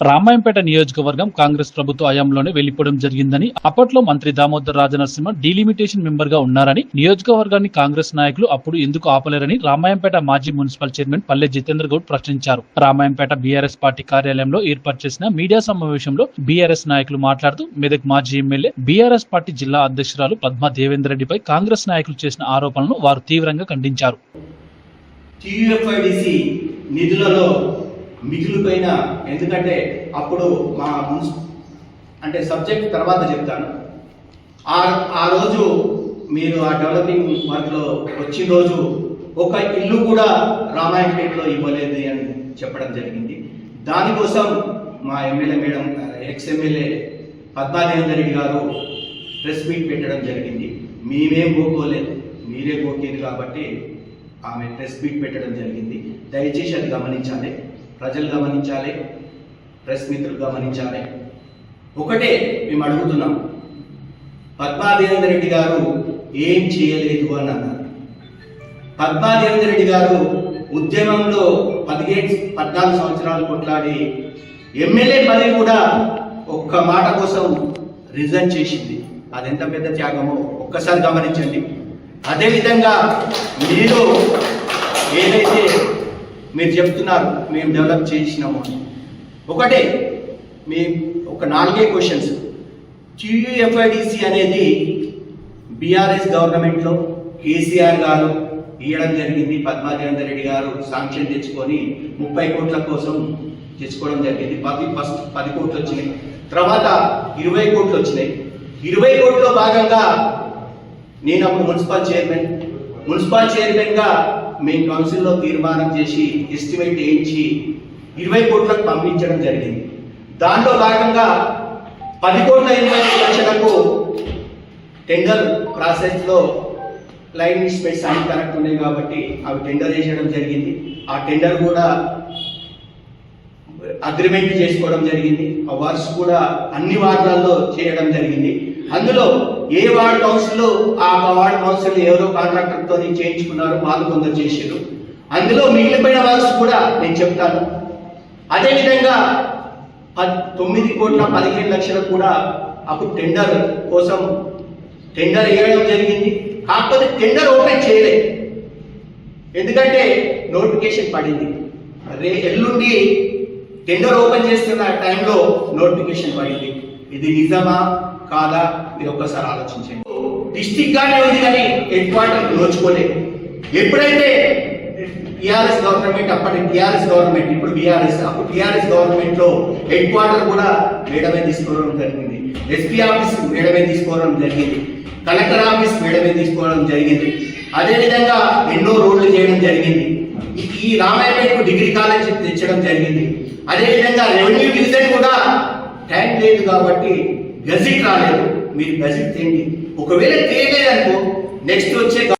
రామాయంపేట నియోజకవర్గం కాంగ్రెస్ ప్రభుత్వ హయాంలోనే వెళ్ళిపోవడం జరిగిందని అప్పట్లో మంత్రి దామోదర్ రాజనరసింహ డీలిమిటేషన్ మెంబర్గా ఉన్నారని నియోజకవర్గాన్ని కాంగ్రెస్ నాయకులు అప్పుడు ఎందుకు ఆపలేరని రామాయంపేట మాజీ మున్సిపల్ చైర్మన్ పల్లె జితేంద్ర గౌడ్ ప్రశ్నించారు. రామాయంపేట బీఆర్ఎస్ పార్టీ కార్యాలయంలో ఏర్పాటు చేసిన మీడియా సమావేశంలో బీఆర్ఎస్ నాయకులు మాట్లాడుతూ మెదక్ మాజీ ఎమ్మెల్యే బీఆర్ఎస్ పార్టీ జిల్లా అధ్యక్షురాలు పద్మా దేవేందర్ రెడ్డిపై కాంగ్రెస్ నాయకులు చేసిన ఆరోపణలను వారు తీవ్రంగా ఖండించారు. నిధులలో మిగిలిపోయిన ఎందుకంటే అప్పుడు మా మున్సి అంటే సబ్జెక్ట్ తర్వాత చెప్తాను. ఆ ఆ రోజు మీరు ఆ డెవలపింగ్ వర్క్లో వచ్చిన రోజు ఒక ఇల్లు కూడా రామాయణపేటలో ఇవ్వలేదు అని చెప్పడం జరిగింది. దానికోసం మా MLA madam ex MLA Padmadevender Reddy garu press meet పెట్టడం జరిగింది. మేమేం పోకోలేదు మీరే పోకేది కాబట్టి ఆమె ప్రెస్ మీట్ పెట్టడం జరిగింది. దయచేసి అది గమనించాలి. ప్రజలు గమనించాలి ప్రెస్ మిత్రులు గమనించాలి ఒకటే మేము అడుగుతున్నాం. పద్మాదేవేంద్ర రెడ్డి గారు ఏం చేయలేదు అని అన్నారు. పద్మాదేవేంద్ర రెడ్డి గారు ఉద్యమంలో పదిహేను పద్నాలుగు సంవత్సరాలు కొట్లాడి ఎమ్మెల్యే పదవి కూడా ఒక్క మాట కోసం రిజైన్ చేసింది. అది ఎంత పెద్ద త్యాగమో ఒక్కసారి గమనించండి. అదేవిధంగా మీరు ఏదైతే మీరు చెప్తున్నారు మేము డెవలప్ చేసినాము అని. ఒకటే మీ ఒక నాలుగే క్వశ్చన్స్ క్యూయుఎఫ్ఐడిసి అనేది బీఆర్ఎస్ గవర్నమెంట్లో కేసీఆర్ గారు ఇవ్వడం జరిగింది పద్మాదేవేంద్ర రెడ్డి గారు శాంక్షన్ తెచ్చుకొని ముప్పై కోట్ల కోసం తెచ్చుకోవడం జరిగింది. పది ఫస్ట్ పది కోట్లు వచ్చినాయి. తర్వాత ఇరవై కోట్లు వచ్చినాయి. ఇరవై కోట్లలో భాగంగా నేను అప్పుడు మున్సిపల్ చైర్మన్ మున్సిపల్ చైర్మన్గా మేము కౌన్సిల్లో తీర్మానం చేసి ఎస్టిమేట్ వేయించి ఇరవై కోట్లకు పంపించడం జరిగింది. దాంట్లో భాగంగా పది కోట్ల ఎనభై లక్షలకు టెండర్ ప్రాసెస్లో లైన్ స్పెట్స్ అన్ని కరెక్ట్ ఉన్నాయి కాబట్టి అవి టెండర్ వేసేయడం జరిగింది. ఆ టెండర్ కూడా అగ్రిమెంట్ చేసుకోవడం జరిగింది. ఆ వర్క్స్ కూడా అన్ని వార్డులలో చేయడం జరిగింది. అందులో ఏ వార్డ్ కౌన్సిల్లో ఆ వార్డ్ కౌన్సిల్ ఎవరో కాంట్రాక్టర్తో చేయించుకున్నారు వాళ్ళు కొందరు చేశారు అందులో మిగిలిపోయిన వాళ్ళు కూడా నేను చెప్తాను. అదేవిధంగా పద్- తొమ్మిది కోట్ల పదిహేను లక్షలు కూడా అప్పుడు టెండర్ కోసం టెండర్ వేయడం జరిగింది. కాకపోతే టెండర్ ఓపెన్ చేయలేదు ఎందుకంటే నోటిఫికేషన్ పడింది. రే ఎల్లుండి టెండర్ ఓపెన్ చేస్తున్న టైంలో నోటిఫికేషన్ పడింది. ఇది నిజమా? కాదా? మీరు ఒక్కసారి ఆలోచించండి. డిస్టిక్ గానే ఉంది కానీ హెడ్ క్వార్టర్ నోచుకోలేదు ఎప్పుడైతే టిఆర్ఎస్ గవర్నమెంట్ అప్పటి టిఆర్ఎస్ గవర్నమెంట్ ఇప్పుడు బీఆర్ఎస్ అప్పుడు టిఆర్ఎస్ గవర్నమెంట్లో హెడ్ క్వార్టర్ కూడా మేడమే తీసుకోవడం జరిగింది. ఎస్పీ ఆఫీస్ మేడమే తీసుకోవడం జరిగింది. కలెక్టర్ ఆఫీస్ మేడమే తీసుకోవడం జరిగింది. అదేవిధంగా ఎన్నో రోడ్లు చేయడం జరిగింది. ఈ- రామాయణకు రామాయపేటకు డిగ్రీ కాలేజ్ తెచ్చడం జరిగింది. అదేవిధంగా రెవెన్యూ డివిజన్ కూడా టైం లేదు కాబట్టి గజిట్ రాలేదు. మీరు గజిట్ తేండి. ఒకవేళ తేయలేదనుకో నెక్స్ట్ వచ్చే